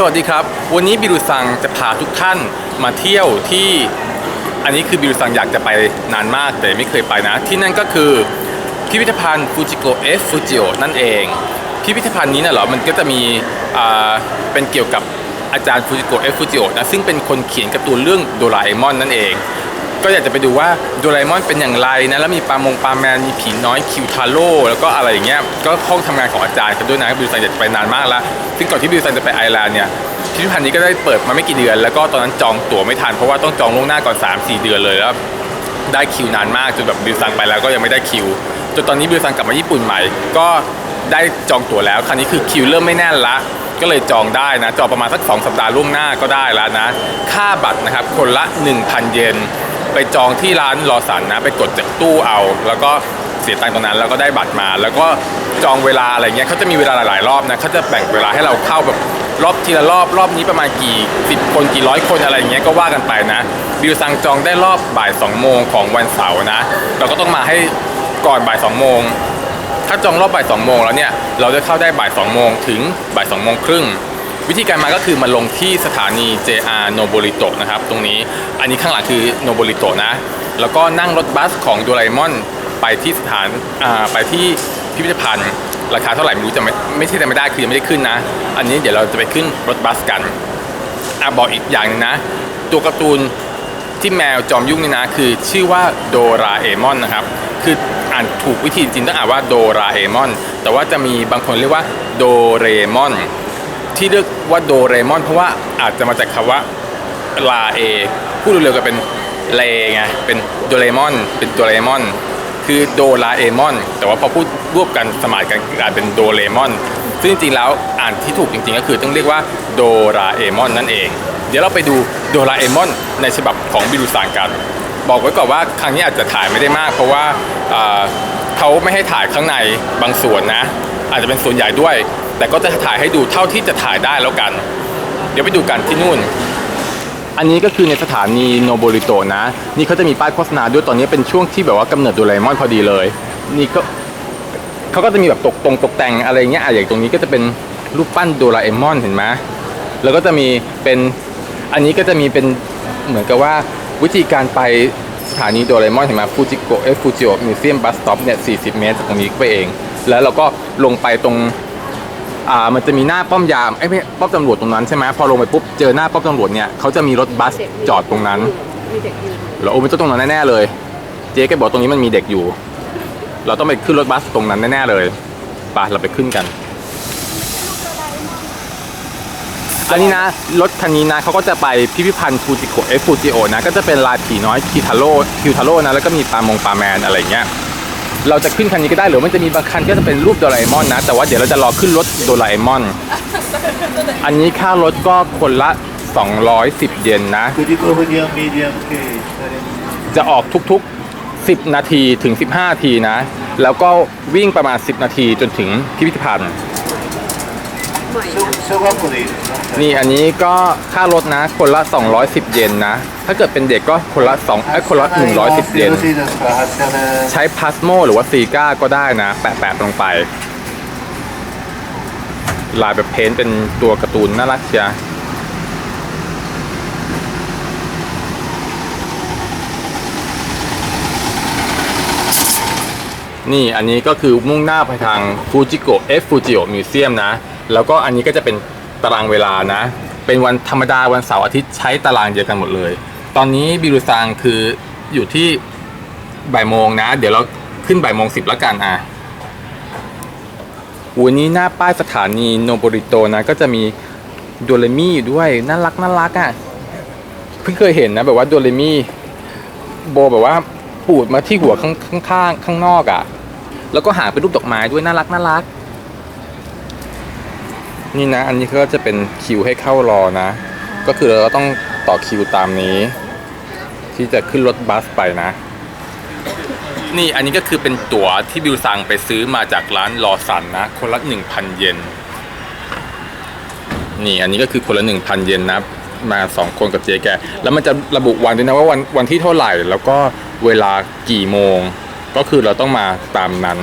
สวัสดีครับ วันนี้บิรุซังจะพาทุกท่านมาเที่ยวที่อันนี้คือบิรุซังอยากจะไปนานมากแต่ไม่เคยไปนะ ที่นั่นก็คือพิพิธภัณฑ์ฟูจิโกเอฟฟูจิโอนั่นเอง พิพิธภัณฑ์นี้นะเหรอมันก็จะมีอ่าเป็นเกี่ยวกับอาจารย์ฟูจิโกเอฟฟูจิโอนะซึ่งเป็นคนเขียนการ์ตูนเรื่องโดราเอมอนนั่นเอง ก็อยากจะไปดูว่าโดราเอมอนเป็นอย่างไรนะแล้วมีปลามงปลาแมนมีผีน้อยคิวทาโร่แล้วก็อะไรอย่างเงี้ยก็ห้องทำงานของอาจารย์กันด้วยนะบิวซันจะไปนานมากแล้วซึ่งก่อนที่บิวซันจะไปไอร์แลนด์เนี่ยพิพิธภัณฑ์นี้ก็ได้เปิดมาไม่กี่เดือน แล้วก็ตอนนั้นจองตั๋วไม่ทันเพราะว่าต้องจองล่วงหน้าก่อน 3-4 เดือนเลยแล้วได้คิวนานมากจนแบบบิวซังไปแล้วก็ยังไม่ได้คิวจนตอนนี้บิวซังกลับมาญี่ปุ่นใหม่ ก็ได้จองตั๋วแล้วคราวนี้คือคิวเริ่มไม่แน่นละ ก็เลยจองได้นะจองประมาณสัก 2 สัปดาห์ล่วงหน้าก็ได้แล้วนะ ค่าบัตรนะครับคนละ 1,000 เยน ไปจองที่ร้านรอสันนะ ไปกดจากตู้เอา แล้วก็เสียตังค์ตรงนั้นแล้วก็ได้บัตรมา แล้วก็จองเวลาอะไรเงี้ยเขาจะมีเวลาหลาย ๆ รอบนะเขาจะแบ่งเวลาให้เราเข้าแบบรอบทีละรอบรอบนี้ประมาณกี่สิบคนกี่ร้อยคนอะไรเงี้ยก็ว่ากันไปนะบิวซังจองได้รอบบ่าย2โมงของวันเสาร์นะ เราก็ต้องมาให้ก่อนบ่าย2โมงถ้าจองรอบบ่าย2โมงแล้วเนี่ยเราจะเข้าได้บ่าย2โมงถึงบ่าย2โมงครึ่ง วิธีการมาก็คือมาลงที่สถานี JR Noborito นะครับ ตรงนี้อันนี้ข้างหลังคือ Noborito นะ แล้วก็นั่งรถบัสของโดราเอมอนไปที่สถานาไปที่พิพิธภัณฑ์ราคาเท่าไหร่ไม่รู้จะไม่ไม่ใช่จะไม่ได้คือยังไม่ได้ขึ้นนะ อันนี้เดี๋ยวเราจะไปขึ้นรถบัสกันอะบอกอีกอย่างหนึงนะ ตัวการ์ตูนที่แมวจอมยุ่งนี่นะ คือชื่อว่าโดราเอมอนนะครับ คืออ่านถูกวิธีจริงต้องอ่านว่าโดราเอมอนแต่ว่าจะมีบางคนเรียกว่าโดเรมอน ที่เรียกว่าโดเรมอน เพราะว่าอาจจะมาจากคำว่าลาเอพูดเร็วๆก็เป็นเลไงเป็นโดเรมอน เป็นโดเรมอน คือโดราเอมอน แต่ว่าพอพูดรวบกันสมานกันกลายเป็นโดเรมอน ซึ่งจริงๆแล้วอ่านที่ถูกจริงๆ ก็คือต้องเรียกว่าโดราเอมอนนั่นเอง เดี๋ยวเราไปดูโดราเอมอนในฉบับของบิรุซานกัน บอกไว้ก่อนว่าครั้งนี้อาจจะถ่ายไม่ได้มาก เพราะว่าอ่าเขาไม่ให้ถ่ายข้างในบางส่วนนะ อาจจะเป็นส่วนใหญ่ด้วย แต่ก็จะถ่ายให้ดูเท่าที่จะถ่ายได้แล้วกัน เดี๋ยวไปดูกันที่นู่น อันนี้ก็คือในสถานีโนโบริโตนะ นี่เขาจะมีป้ายโฆษณาด้วยตอนนี้เป็นช่วงที่แบบว่ากำเนิดดราเอมอนพอดีเลย นี่ก็เขาก็จะมีแบบตกตรงตกแต่งอะไรเงี้ยอะอย่างตรงนี้ก็จะเป็นรูปปั้นโดราเอมอนเห็นไหมแล้วก็จะมีเป็นอันนี้ก็จะมีเป็นเหมือนกับว่าวิธีการไปสถานีโดราเอมอนเห็นไหมฟูจิโกเอฟูจิโอมิวเซียมบัสสต็อปเนี่ย 40 เมตรจากตรงนี้ไปเอง แล้วเราก็ลงไปตรง อ่ามันจะมีหน้าป้อมยามไอ้ยไม่ป้อมตำรวจตรงนั้นใช่ไหมพอลงไปปุ๊บเจอหน้าป้อมตำรวจเนี่ยเขาจะมีรถบัสจอดตรงนั้นมีเด็กอยู่เราโอ้ไม่ต้องตรงนั้นแน่ๆเลย เจ๊แกบอกตรงนี้มันมีเด็กอยู่ เราต้องไปขึ้นรถบัสตรงนั้นแน่ๆเลยไปเราไปขึ้นกัน อันนี้นะ รถคันนี้นะเขาก็จะไปพิพิธภัณฑ์ฟูจิโกเอฟฟูจิโอนะ ก็จะเป็นลายผีน้อยคิทาโร่คิวทาโร่นะ แล้วก็มีปลามงปลาแมนอะไรเงี้ย เราจะขึ้นคันนี้ก็ได้หรือมันจะมีบางคันก็จะเป็นรูปโดราเอมอนนะ แต่ว่าเดี๋ยวเราจะรอขึ้นรถโดราเอมอน อันนี้ค่ารถก็คนละ 210 เยนนะ จะออกทุกๆ 10 นาทีถึง 15 ทีนะ แล้วก็วิ่งประมาณ 10 นาทีจนถึงพิพิธภัณฑ์ ซึ่งว่าคุณีนี่อันนี้ก็ค่ารถนะ คนละ 210 เยนนะ ถ้าเกิดเป็นเด็กก็คนละ2ไอ้ยคนละ 110 เยน ใช้พลาสโมหรือว่าซีก้าก็ได้นะ แปะแปะลงไป ลายแบบเพ้นท์เป็นตัวการ์ตูนน่ารักเชียนี่อันนี้ก็คือมุ่งหน้าไปทางฟูจิโกะเอฟฟูจิโอมิวเซียมนะ แล้วก็อันนี้ก็จะเป็นตารางเวลานะ เป็นวันธรรมดาวันเสาร์อาทิตย์ใช้ตารางเดียวกันหมดเลย ตอนนี้บิรุซังคืออยู่ที่บ่ายโมงนะ เดี๋ยวเราขึ้นบ่ายโมงสิบแล้วกันอะวันนี้หน้าป้ายสถานีโนบริโตนะก็จะมีโดเรมี่อยู่ด้วยน่ารักน่ารักอะเพิ่งเคยเห็นนะแบบว่าโดเรมี่โบแบบว่าปูดมาที่หัวข้างข้างข้างข้างนอกอะ แล้วก็หางเป็นรูปดอกไม้ด้วยน่ารักน่ารัก นี่นะ อันนี้ก็จะเป็นคิวให้เข้ารอนะ ก็คือเราก็ต้องต่อคิวตามนี้ ที่จะขึ้นรถบัสไปนะ นี่อันนี้ก็คือเป็นตั๋วที่บิวซังไปซื้อมาจากร้านลอสันนะ คนละ1,000 เยนนี่อันนี้ก็คือคนละ1,000 เยนนะมาสองคนกับเจ๊แก แล้วมันจะระบุวันด้วยนะว่าวันวันที่เท่าไหร่ แล้วก็เวลากี่โมง ก็คือเราต้องมาตามนั้น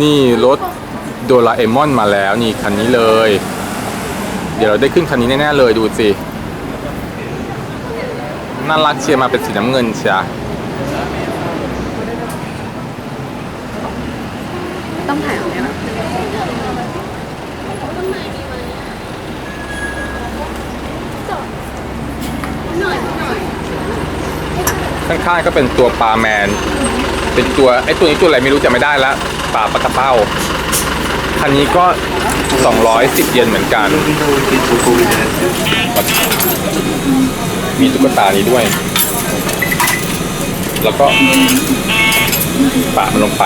นี่รถ โดราเอมอนมาแล้วนี่คันนี้เลย เดี๋ยวเราได้ขึ้นคันนี้แน่ๆเลยดูสิ น่ารักเชียร์มาเป็นสีน้ำเงินเชียร์ต้องถ่ายตรงนี้นะข้างๆก็เป็นตัวปลาแมน เป็นตัวไอ้ตัวนี้ตัวอะไรไม่รู้จะไม่ได้ละปลาปลากระเป้า คันนี้ก็ 210 เยนเหมือนกัน มีตุ๊กตานี้ด้วย แล้วก็ปะมันลงไป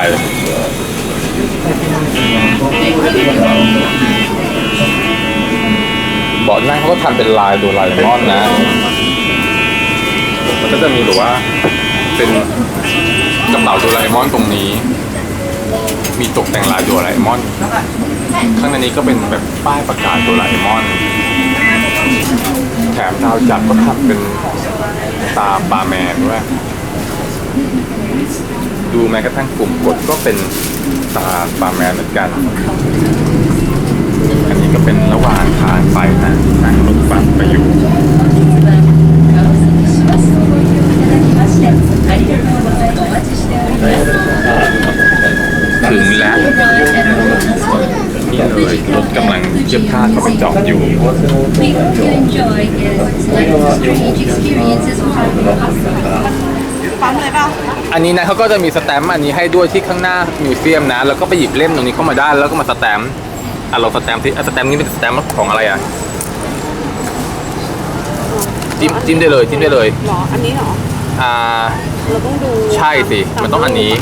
เบาะนั่งเขาก็ทำเป็นลายดูลายมอนนะ มันก็จะมีหรือว่าเป็นกระเป๋าดูลายมอนตรงนี้ มีตกแต่งลายดูลายมอน ข้างในนี้ก็เป็นแบบป้ายประกาศโดราเอมอน แถมดาวจักรก็ทำเป็นตาปลาแมนด้วยดูแม้กระทั่งปุ่มกดก็เป็นตาปลาแมนเหมือนกัน อันนี้ก็เป็นระหว่างทางไปนะนั่งรถบัสไปอยู่ ถึงแล้ว นี่เลยรถกำลังเทียบท่าเข้าไปจอดอยู่ ปั๊มเลยเปล่าอันนี้นะเขาก็จะมีสแตมป์อันนี้ให้ด้วยที่ข้างหน้ามิวเซียมนะ แล้วก็ไปหยิบเล่มตรงนี้เข้ามาได้แล้วก็มาสแตมป์อะเราสแตมป์ที่อะสแตมป์นี้เป็นสแตมป์ของอะไรอะจิ้มจิ้มได้เลยจิ้มได้เลยหรอ อันนี้เหรอ อ่า เราต้องดูใช่สิ มันต้องอันนี้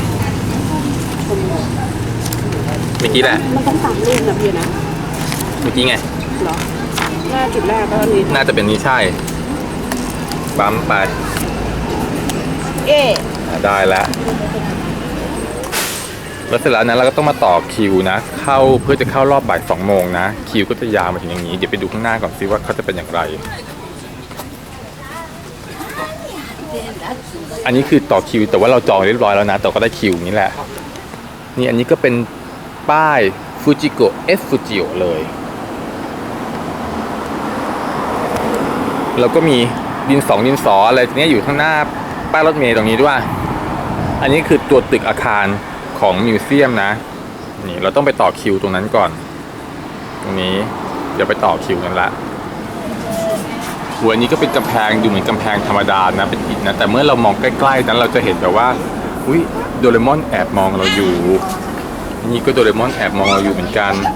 เมื่ อกี้แหละมันต้องตามรูปนะพี่นะเมื่อกี้ไงเหรอหน้าจุดแรกก็อันนี้น่าจะเป็นนี้ใช่ปั๊มไปเอ๊ะอะได้แล้วแล้วเสร็จแล้วนะเราก็ต้องมาต่อคิวนะ เข้าเพื่อจะเข้ารอบบ่ายสองโมงนะ คิวก็จะยาวมาถึงอย่างนี้ เดี๋ยวไปดูข้างหน้าก่อนสิว่าเขาจะเป็นอย่างไร อันนี้คือต่อคิวแต่ว่าเราจองเรียบร้อยแล้วนะแต่ก็ได้คิวนี้แหละ นี่อันนี้ก็เป็น ป้ายฟูจิโกะเอฟฟูจิโอเลย แล้วก็มีดินสองดินสออะไรเนี้ยอยู่ข้างหน้าป้ายรถเมล์ตรงนี้ด้วย อันนี้คือตัวตึกอาคารของมิวเซียมนะ นี่เราต้องไปต่อคิวตรงนั้นก่อน ตรงนี้เดี๋ยวไปต่อคิวกันละหัวนนี้ก็เป็นกำแพงดูเหมือนกำแพงธรรมดานะเป็นอิฐนะ แต่เมื่อเรามองใกล้ๆนั้นเราจะเห็นแบบว่า อุ้ยโดเรมอนแอบมองเราอยู่ นี่ก็โดเรมอนแอบมองเราอยู่เหมือนกันอะ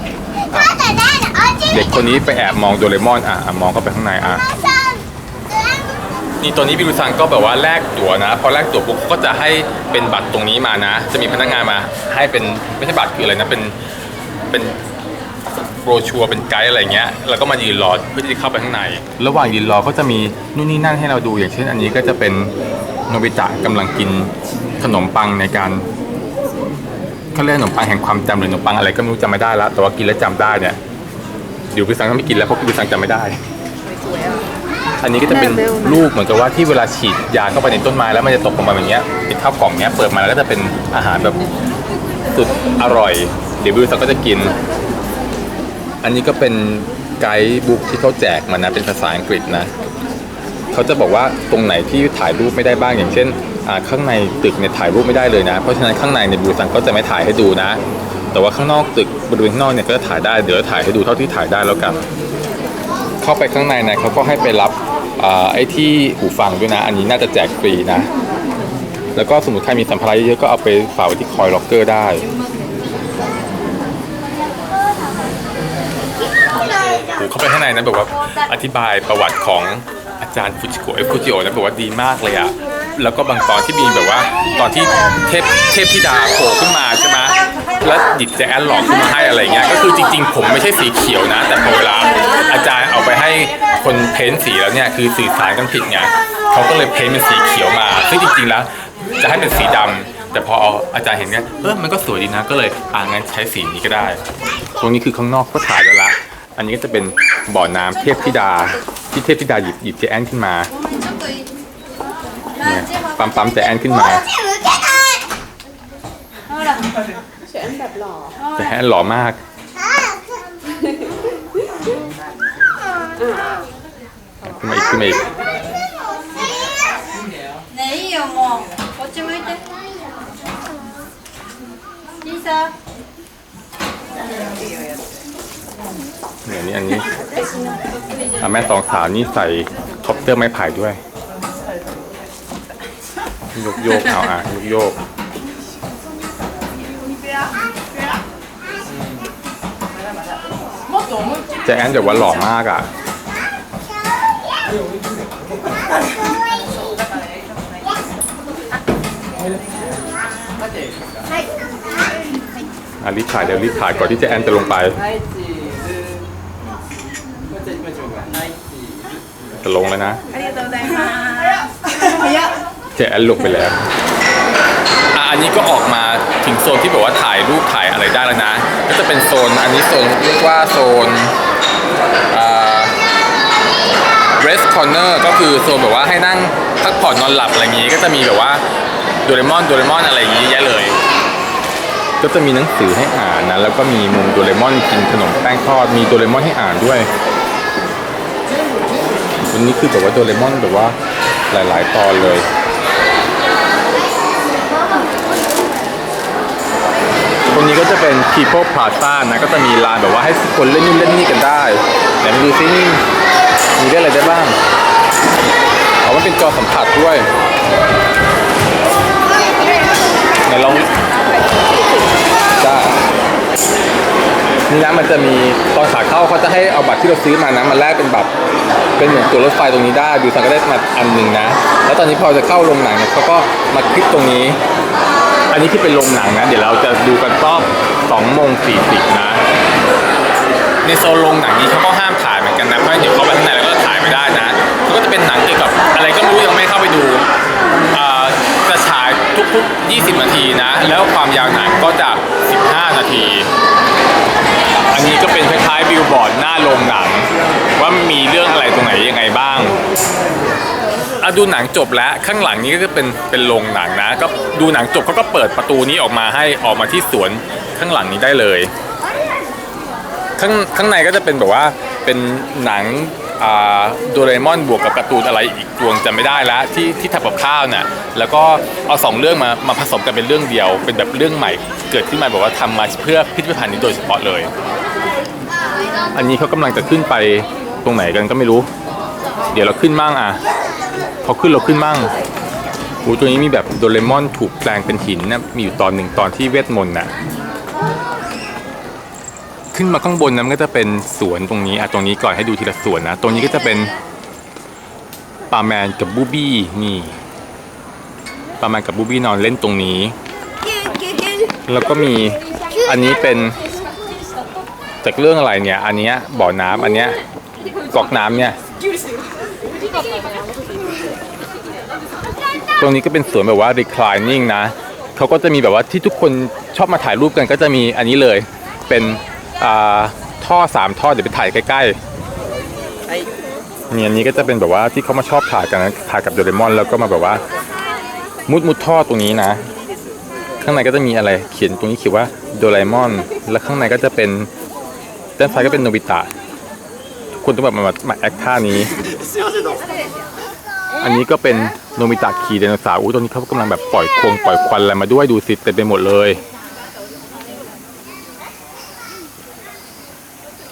เด็กคนนี้ไปแอบมองโดเรมอนอะอะมองเข้าไปข้างในอะนี่ตัวนี้บิรุซังก็แบบว่าแลกตั๋วนะ พอแลกตั๋วปุ๊บเขาก็จะให้เป็นบัตรตรงนี้มานะ จะมีพนักงานมาให้เป็นไม่ใช่บัตรคืออะไรนะเป็นเป็นโบรชัวร์เป็นไกด์อะไรเงี้ยแล้วก็มายืนรอเพื่อที่จะเข้าไปข้างใน ระหว่างยืนรอก็จะมีนู่นนี่นั่นให้เราดูอย่างเช่น อันนี้ก็จะเป็นโนบิตะกำลังกินขนมปังในการ เขาเรียกขนมปังแห่งความจำหรือขนมปังอะไรก็ไม่รู้จำไม่ได้แล้วแต่ว่ากินแล้วจำได้เนี่ยเดี๋ยวบิรุซังก็ไม่กินแล้วเพราะบิรุซังจำไม่ได้ สวยอะ อันนี้ก็จะเป็นลูกเหมือนกับว่าที่เวลาฉีดยาเข้าไปในต้นไม้แล้วมันจะตกลงมาอย่างเงี้ยเป็นข้าวกล่องเงี้ยเปิดมาแล้วก็จะเป็นอาหารแบบสุดอร่อย เดี๋ยวบิวสักก็จะกิน อันนี้ก็เป็นไกด์บุ๊กที่เขาแจกมานะเป็นภาษาอังกฤษนะเขาจะบอกว่าตรงไหนที่ถ่ายรูปไม่ได้บ้างอย่างเช่นอ่า ข้างในตึกเนี่ยถ่ายรูปไม่ได้เลยนะ เพราะฉะนั้นข้างในเนี่ยบิวสังก็จะไม่ถ่ายให้ดูนะ แต่ว่าข้างนอกตึกบริเวณข้างนอกเนี่ยก็จะถ่ายได้เดี๋ยวถ่ายให้ดูเท่าที่ถ่ายได้แล้วกัน เข้าไปข้างในนะเขาก็ให้ไปรับอไอ้ที่หูฟังด้วยนะ อันนี้น่าจะแจกฟรีนะ แล้วก็สมมติใครมีสัมภาระเยอะๆก็เอาไปฝากไว้ที่คอยล็อกเกอร์ได้เข้าไปข้างในนะแบบว่าอธิบายประวัติของอาจารย์ฟูจิโกะเอฟฟูจิโอนะแบบว่าดีมากเลยอะ แล้วก็บางตอนที่มีแบบว่าตอนที่เทพเทพธิดาโผล่ขึ้นมาใช่ไหมแล้วหยิบแจแอนหลอกขึ้นมาให้อะไรเงี้ยก็คือจริง ๆ ผมไม่ใช่สีเขียวนะ แต่พอเวลาอาจารย์เอาไปให้คนเพ้นสีแล้วเนี่ยคือสื่อสารกันผิดไงเขาก็เลยเพ้นเป็นสีเขียวมาซึ่งจริงๆแล้ว จะให้เป็นสีดำแต่พออาจารย์เห็นเนี่ยเออมันก็สวยดีนะก็เลยอ่างั้นใช้สีนี้ก็ได้ ตรงนี้คือข้างนอกก็ถ่ายได้ละอันนี้ก็จะเป็นบ่อน้ำเทพธิดาที่เทพธิดาหยิบหยิบเจแอนขึ้นมา เนี่ยปั๊มปั๊มแต่แอนขึ้นมาแต่แอนแบบหล่อแต่แนหล่อมากขึ้นมาอีกขึ้นมาอีกเนี่ยนี่อันนี้อะแม่สองสาวนี่ใส่คอปเตอร์ไม้ไผ่ด้วย ยกโยกเอาอ่ะโยกโยกแจแอนเดี๋ยวว่าหล่อมากอ่ะ อ่ะรีบถ่ายเดี๋ยวรีบถ่ายก่อนที่แจแอนจะลงไป จะลงแล้วนะ ありがとうございます。 เจแอนลงไปแล้วอะอันนี้ก็ออกมาถึงโซนที่แบบว่าถ่ายรูปถ่ายอะไรได้แล้วนะ ก็จะเป็นโซนอันนี้โซนเรียกว่าโซนอ่า rest corner ก็คือโซนแบบว่าให้นั่งพักผ่อนนอนหลับอะไรอย่างงี้ ก็จะมีแบบว่าโดเรมอนโดเรมอนอะไรอย่างงี้เยอะเลย ก็จะมีหนังสือให้อ่านนะแล้วก็มีมุมโดเรมอนกินขนมแป้งทอดมีโดเรมอนให้อ่านด้วยวันนี้คือแบบว่าโดเรมอนแบบว่าหลาย ๆ ตอนเลย รงนี้ก็จะเป็น People Plaza นะก็จะมีลานแบบว่าให้คนเล่นนู่นเล่นนี่กันได้ไหนมาดูซินี่มีได้อะไรได้บ้างเอามันเป็นจอสัมผัสด้วยไหนลองจ้านี่นะมันจะมีตอนขาเข้าเขาจะให้เอาบัตรที่เราซื้อมานะมาแลกเป็นบัตรเป็นเหมือนตัวรถไฟตรงนี้ได้ดูสังก็ได้มาอันหนึ่งนะ แล้วตอนนี้พอจะเข้าโรงหนังเนี่ยเขาก็มาคลิกตรงนี้ นนี้ที่เป็นโรงหนังนะ เดี๋ยวเราจะดูกันรอบ2โมง40 นะ ในโซนโรงหนังนี้เขาก็ห้ามถ่ายเหมือนกันนะเพราะเดี๋ยวเขาไปข้างในแล้วก็ถ่ายไม่ได้นะมันก็จะเป็นหนังเกี่ยวกับอะไรก็ไม่รู้ยังไม่เข้าไปดูอ่าจะฉายทุกๆ 20 นาทีนะ แล้วความยาวหนังก็จะ 15 นาที อันนี้ก็เป็นคล้ายๆบิลบอร์ดหน้าโรงหนัง ว่ามีเรื่องอะไรตรง อะดูหนังจบแล้วข้างหลังนี้ก็จะเป็นเป็นโรงหนังนะ ก็ดูหนังจบเขาก็เปิดประตูนี้ออกมาให้ออกมาที่สวนข้างหลังนี้ได้เลย ข้างข้างในก็จะเป็นแบบว่าเป็นหนังอ่าโดเรมอนบวกกับการ์ตูนอะไรอีกดวงจำไม่ได้แล้วที่ที่ทำกับข้าวน่ะแล้วก็เอาสองเรื่องมามาผสมกันเป็นเรื่องเดียว เป็นแบบเรื่องใหม่เกิดขึ้นมาแบบว่าทำมาเพื่อพิพิธภัณฑ์นี้โดยเฉพาะเลย อันนี้เขากำลังจะขึ้นไปตรงไหนกันก็ไม่รู้ เดี๋ยวเราขึ้นมั่งอะ พอขึ้นเราขึ้นมั่งโอ้ตัวนี้มีแบบโดเรมอนถูกแปลงเป็นหินนะมีอยู่ตอนหนึ่งตอนที่เวทมนต์น่ะขึ้นมาข้างบนนั้นก็จะเป็นสวนตรงนี้อะตรงนี้ก่อนให้ดูทีละสวนนะตรงนี้ก็จะเป็นปาแมนกับบูบี้นี่ปาแมนกับบูบี้นอนเล่นตรงนี้ แล้วก็มีอันนี้เป็นจากเรื่องอะไรเนี่ย อันเนี้ยบ่อน้ำอันเนี้ยกอกน้ำเนี่ย ตรงนี้ก็เป็นสวนแบบว่า reclining นะเขาก็จะมีแบบว่าที่ทุกคนชอบมาถ่ายรูปกันก็จะมีอันนี้เลย เป็นอ่าท่อสามท่อเดี๋ยวไปถ่ายใกล้ๆนี่อันนี้ก็จะเป็นแบบว่าที่เขามาชอบถ่ายกันนะถ่ายกับโดเรมอนแล้วก็มาแบบว่า มุดมุดท่อตรงนี้นะ ข้างในก็จะมีอะไรเขียนตรงนี้เขียนว่าโดเรมอน แล้วข้างในก็จะเป็นด้านซ้ายก็เป็นโนบิตะทุกคนต้องแบบมามามาแอคท่านี้ อันนี้ก็เป็นโนมิตะขี่ไดโนเสาร์อู้ตอนนี้เขากำลังแบบปล่อยโครงปล่อยควันอะไรมาด้วยดูสิเต็มไปหมดเลย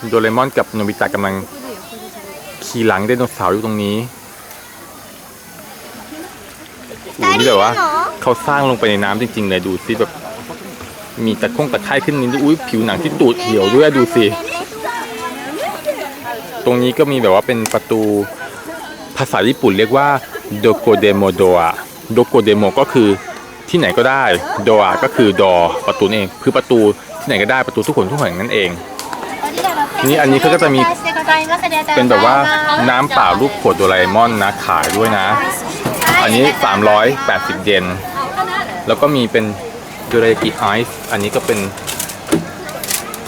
โดเรมอนกับโนบิตะกำลังขี่หลังไดโนเสาร์อยู่ตรงนี้อู้นี่แบบว่าเขาสร้างลงไปในน้ำจริงๆเลยดูสิแบบ มีตะคงตะไคร่ขึ้นนิดอุ้ยผิวหนังที่ตูดเหี่ยวด้วยดูสิ ตรงนี้ก็มีแบบว่าเป็นประตู ภาษาญี่ปุ่นเรียกว่าโดโกเดโมโดะโดโกเดโมก็คือที่ไหนก็ได้โดะก็คือดอประตูนเองคือประตูที่ไหนก็ได้ประตูทุกคนทุกแห่งนั่นเองนี่อันนี้เขาก็จะมีเป็นแบบว่าน้ำเปล่ารูปขวดโดราเอมอนนะขายด้วยนะ อันนี้ 380 เยนแล้วก็มีเป็นโดรายากิไอซ์อันนี้ก็เป็น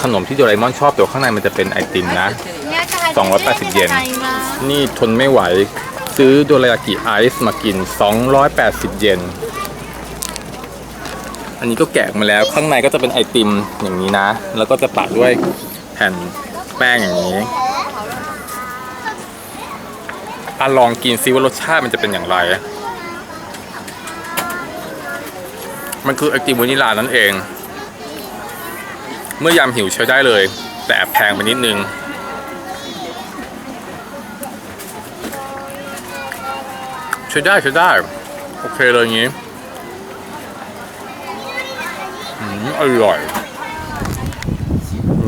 ขนมที่โดราเอมอนชอบแต่ข้างในมันจะเป็นไอติมนะ 280 เยน นี่ทนไม่ไหว ซื้อโดรายากิไอซ์มากิน 280 เยน อันนี้ก็แกะมาแล้ว ข้างในก็จะเป็นไอติมอย่างนี้นะ แล้วก็จะปะด้วยแผ่นแป้งอย่างนี้อะลองกินซิว่ารสชาติมันจะเป็นอย่างไร มันคือไอติมวานิลานั่นเอง เมื่อยามหิวใช้ได้เลย แต่แพงไปนิดนึง ใช้ได้ใช้ได้ โอเคเลยอย่างนี้อืมอร่อย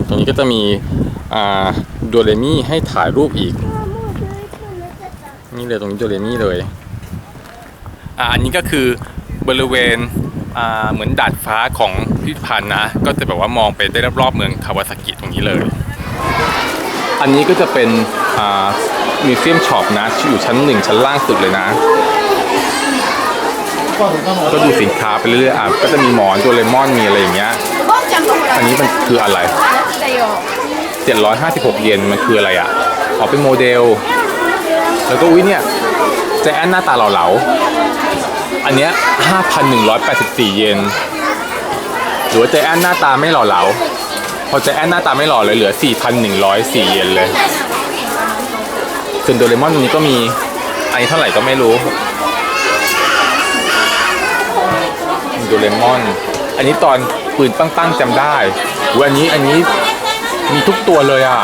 ตรงนี้ก็จะมีอ่าโดเรมี่ให้ถ่ายรูปอีก นี่เลยตรงนี้โดเรมี่เลยอ่าอันนี้ก็คือบริเวณอ่าเหมือนดาดฟ้าของพิพิธภัณฑ์นะ ก็จะแบบว่ามองไปได้รอบๆเมืองคาวาซากิตรงนี้เลย อันนี้ก็จะเป็นอ่า มิวเซียมช็อปนะอยู่ชั้นหนึ่งชั้นล่างสุดเลยนะ ก็ดูสินค้าไปเรื่อยๆอะก็จะมีหมอนโดเรมอนมีอะไรอย่างเงี้ยอันนี้มันคืออะไร 756 เยนมันคืออะไรอะอ๋อเป็นโมเดล แล้วก็อุ้ยเนี่ยจแอนหน้าตาเหลาๆ อันเนี้ย 5,184 เยน หรือว่าใจแอนหน้าตาไม่หล่อเหลา พอใจแอนหน้าตาไม่หล่อเลยเหลือ 4,104 เยนเลย ส่วนโดเรมอนตรงนี้ก็มีอันนี้เท่าไหร่ก็ไม่รู้โดเรมอน อันนี้ตอนปืนปั้งๆจำได้อุ๊ยอันนี้อันนี้มีทุกตัวเลยอะ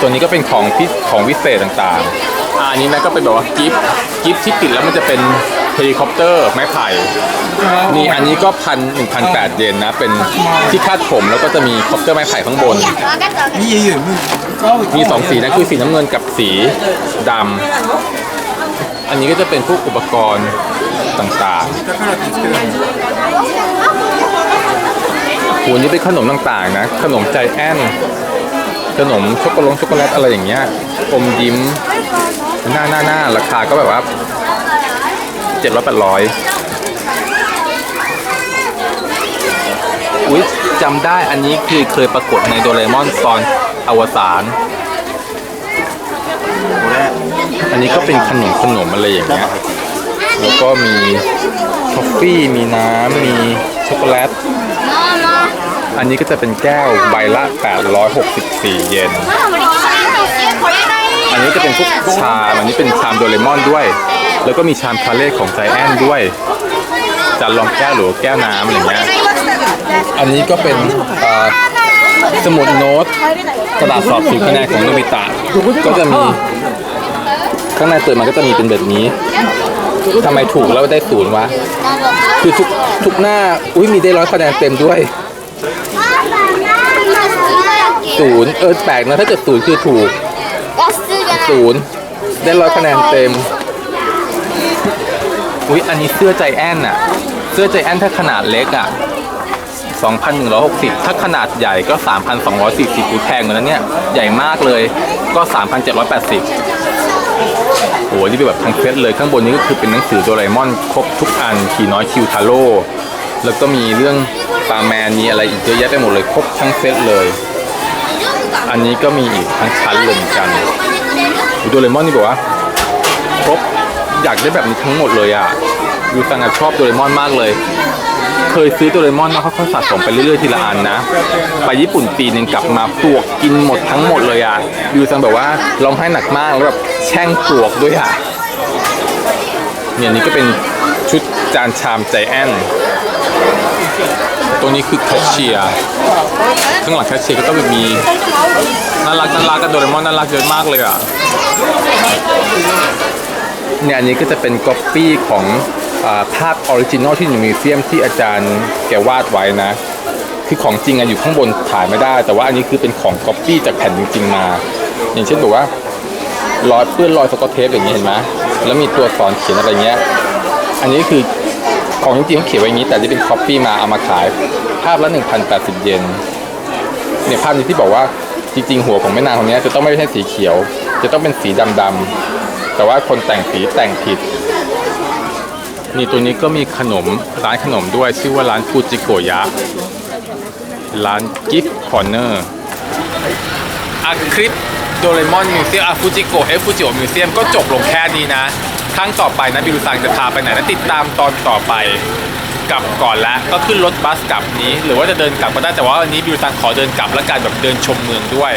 ตัวนี้ก็เป็นของพิของวิเศษต่างๆอ่าอันนี้นะก็เป็นแบบว่ากิฟต์กิฟต์ที่ติดแล้วมันจะเป็นเฮลิคอปเตอร์ไม้ไผ่นี่อันนี้ก็พันหนึ่งพันแปดเยนนะ เป็นที่คาดผมแล้วก็จะมีคอปเตอร์ไม้ไผ่ข้างบนมี มีสองสีนะคือสีน้ำเงินกับสีดำอันนี้ก็จะเป็นพวกอุปกรณ์ต่างๆโหนี่เป็นขนมต่างๆนะ ขนมใจแอนขนมช็อกโกแลตช็อกโกแลตอะไรอย่างเงี้ยอมยิ้มหน้าหน้าหน้าราคาก็แบบว่าเจ็ดร้อยแปดร้อยอุ๊ยจำได้อันนี้คือเคยปรากฏในโดเรมอนตอน อวสานอันนี้ก็เป็นขนมขนมอะไรอย่างเงี้ย แล้วก็มีทอฟฟี่มีน้ำมีช็อกโกแลต อันนี้ก็จะเป็นแก้วใบละ 864 เยน อันนี้จะเป็นพวกชามอันนี้เป็นชามโดเรมอนด้วย แล้วก็มีชามคาเล่ของใจแอนด้วยจานรองแก้วหรือแก้วน้ำอะไรเงี้ย อันนี้ก็เป็นอ่อ สมุดโน้ตกระดาษสอบสิบคะแนนของโนบิตะก็จะมีข้างในเปิดมันก็จะมีเป็นแบบนี้ทำไมถูกแล้วได้ศูนย์วะ คือทุกทุกหน้า อุ้ยมีได้ร้อยคะแนนเต็มด้วยศูนย์เออแปลกนะถ้าเกิดศูนย์คือถูกศูนย์ได้ร้อยคะแนนเต็ม อุ้ยอันนี้เสื้อใจแอนน่ะ เสื้อใจแอนถ้าขนาดเล็กอะ 2,160 ถ้าขนาดใหญ่ก็ 3,240ดูแพงกว่านั้นเนี่ย ใหญ่มากเลยก็ 3,780โอ้โหนี่เป็นแบบทั้งเซตเลยข้างบนนี้ก็คือเป็นหนังสือโดราเอมอนครบทุกอันขี่น้อยคิวทาโร่แล้วก็มีเรื่องปาแมนมีอะไรอีกเยอะแยะไปหมดเลยครบทั้งเซตเลย อันนี้ก็มีอีกทั้งชั้นเลยเหมือนกันโดราเอมอนนี่บอกว่าครบอยากได้แบบนี้ทั้งหมดเลยอะยูซังอะชอบโดราเอมอนมากเลย เคยซื้อโดราเอมอนมาค่อยๆสะสมไปเรื่อยๆทีละอันนะ ไปญี่ปุ่นปีหนึงกลับมาปลวกกินหมดทั้งหมดเลยอะยูซังแบบว่าร้องไห้หนักมากแล้วแบบแช่งปลวกด้วยอะเนี่ยนี่ก็เป็นชุดจานชามใจแอนตรงนี้คือแคชเชียร์ข้างหลังแคชเชียร์ก็ต้องมีน่ารักน่ารักกับโดราเอมอนน่ารักเยอะมากเลยอะเนี่ยอันนี้ก็จะเป็นก๊อปปี้ของ ภาพออริจินอลที่อยู่ในมิวเซียมที่อาจารย์แกวาดไว้นะ คือของจริงอะอยู่ข้างบนถ่ายไม่ได้ แต่ว่าอันนี้คือเป็นของก๊อปปี้จากแผ่นจริงๆมา อย่างเช่นแบบว่ารอยเปื้อนรอยสกอตเทปอย่างนี้เห็นไหมแล้วมีตัวสอนเขียนอะไรเงี้ย อันนี้คือของจริงๆเขาเขียนไว้อย่างนี้ แต่ที่เป็นก๊อปปี้มาเอามาขาย ภาพละ1,080 เยนเนี่ยภาพนี้ที่บอกว่าจริงๆ หัวของแม่นางคนนี้จะต้องไม่ใช่สีเขียว จะต้องเป็นสีดำๆแต่ว่าคนแต่งสีแต่งผิด นี่ตัวนี้ก็มีขนมร้านขนมด้วยชื่อว่าร้านฟูจิโกยะ ร้านกิฟต์คอร์เนอร์อาคลิปโดเรมอนมิวเซียมอาฟูจิโกเอฟฟูจิโอมิวเซียมก็จบลงแค่นี้นะ ครั้งต่อไปนะบิรุซังจะพาไปไหนนะติดตามตอนต่อไปกลับก่อนแล้วก็ขึ้นรถบัสกลับนี้ หรือว่าจะเดินกลับก็ได้แต่ว่าวันนี้บิวซังขอเดินกลับแล้วกันแบบเดินชมเมืองด้วย